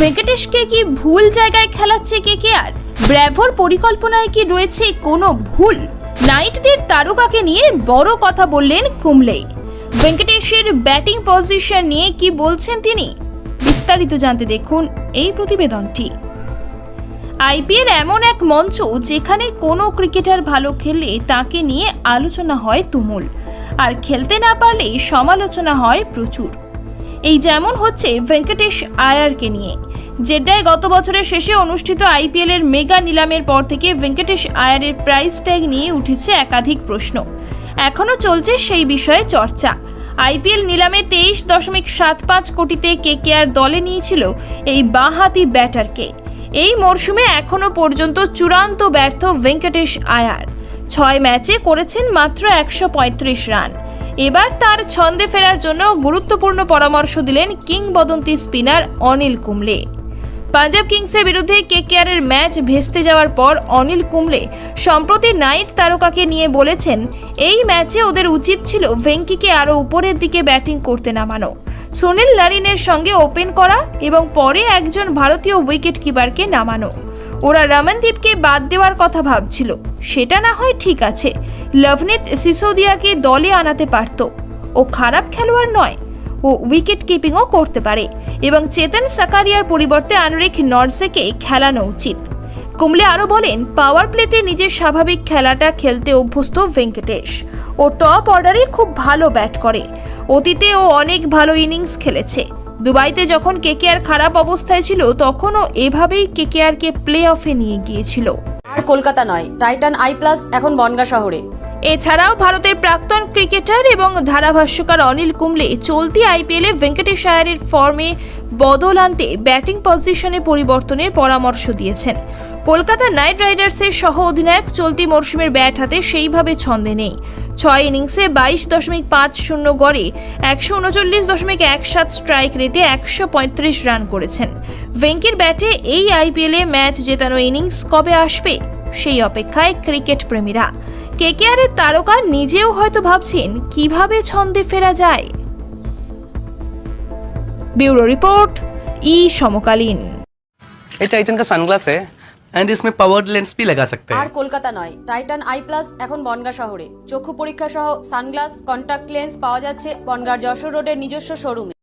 ভেঙ্কটেশকে কি ভুল জায়গায় খেলাচ্ছে কে কে আর? ব্র্যাভোর পরিকল্পনায় কি রয়েছে কোনো ভুল? নাইটদের তারকাকে নিয়ে বড় কথা বললেন কুমলে ভেঙ্কটেশের ব্যাটিং পজিশন নিয়ে কি বলছেন তিনি? বিস্তারিত জানতে দেখুন এই প্রতিবেদনটি। আইপিএল এমন এক মঞ্চ যেখানে কোনো ক্রিকেটার ভালো খেললে তাকে নিয়ে আলোচনা হয় তুমুল, আর খেলতে না পারলে সমালোচনা হয় প্রচুর। এই যেমন হচ্ছে ভেঙ্কটেশ আয়ারকে নিয়ে। জেড্ডায় গত বছরের শেষে অনুষ্ঠিত আইপিএল এর মেগা নিলামের পর থেকে ভেঙ্কটেশ আয়ারের প্রাইস ট্যাগ নিয়ে উঠেছে একাধিক প্রশ্ন। এখনও চলছে সেই বিষয়ে চর্চা। আইপিএল নিলামে তেইশ দশমিক সাত পাঁচ কোটিতে কেকেআর দলে নিয়েছিল এই বাঁহাতি ব্যাটারকে। এই মরশুমে এখনও পর্যন্ত চূড়ান্ত ব্যর্থ ভেঙ্কটেশ আয়ার। ছয় ম্যাচে করেছেন মাত্র একশো পঁয়ত্রিশ রান। এবার তার ছন্দে ফেরার জন্য গুরুত্বপূর্ণ পরামর্শ দিলেন কিংবদন্তি স্পিনার অনিল কুমলে পাঞ্জাব কিংসের বিরুদ্ধে কেকেআরের ম্যাচ ভেস্তে যাওয়ার পর অনিল কুমলে সম্প্রতি নাইট তারকাকে নিয়ে বলেছেন, এই ম্যাচে ওদের উচিত ছিল ভেঙ্কিকে আরও উপরের দিকে ব্যাটিং করতে নামানো। সুনীল লারিনের সঙ্গে ওপেন করা এবং পরে একজন ভারতীয় উইকেট কিপারকে নামানো। ওরা রমনদীপকে বাদ দেওয়ার কথা ভাবছিল। সেটা না হয় ঠিক আছে। লভনীত সিসোদিয়াকে দলে আনাতে পারত। ও খারাপ খেলোয়াড় নয়। ও উইকেট কিপিংও করতে পারে এবং চেতন সাকারিয়ার পরিবর্তে আনরিক নর্সেকে খেলানো উচিত। কুমলে আরও বলেন পাওয়ার প্লেতে নিজের স্বাভাবিক খেলাটা খেলতে অভ্যস্ত ভেঙ্কটেশ। ও টপ অর্ডারে খুব ভালো ব্যাট করে। অতীতে ও অনেক ভালো ইনিংস খেলেছে। দুবাইতে যখন কেকেআর খারাপ অবস্থায় ছিল তখনও এভাবেই কেকেআরকে প্লে অফে নিয়ে গিয়েছিল। আর কলকাতা নয় টাইটান আই প্লাস এখন বনগা শহরে। এছাড়াও ভারতের প্রাক্তন ক্রিকেটার এবং ধারাভাষ্যকার অনিল কুমলে চলতি আইপিএলে ভেঙ্কটেশ আয়ারের ফর্মে বদল আনতে ব্যাটিং পজিশনে পরিবর্তনের পরামর্শ দিয়েছেন। কলকাতা নাইট রাইডার্সের সহ অধিনায়ক চলতি মরশুমের ব্যাট হাতে সেইভাবে ছন্দে নেই। ছয় ইনিংসে বাইশ দশমিক পাঁচ শূন্য গড়ে একশো উনচল্লিশ দশমিক এক সাত স্ট্রাইক রেটে একশো পঁয়ত্রিশ রান করেছেন। ভেঙ্কির ব্যাটে এই আইপিএলে ম্যাচ জেতানো ইনিংস কবে আসবে সেই অপেক্ষায় ক্রিকেট প্রেমীরা। কেকেআরের তারকা নিজেও হয়তো ভাবছেন কিভাবে ছন্দে ফেরা যায় ব্যুরো রিপোর্ট ই সমকালীন ये टाइटन का सनग्लास है एंड इसमें पावर लेंस भी लगा सकते আর हैं কলকাতা নয় টাইটান আই প্লাস এখন বনগা শহরে চক্ষু পরীক্ষা সহ সানগ্লাস কন্টাক্ট লেন্স পাওয়া যাচ্ছে বনগার যশোর রোডের নিজস্ব শোরুমে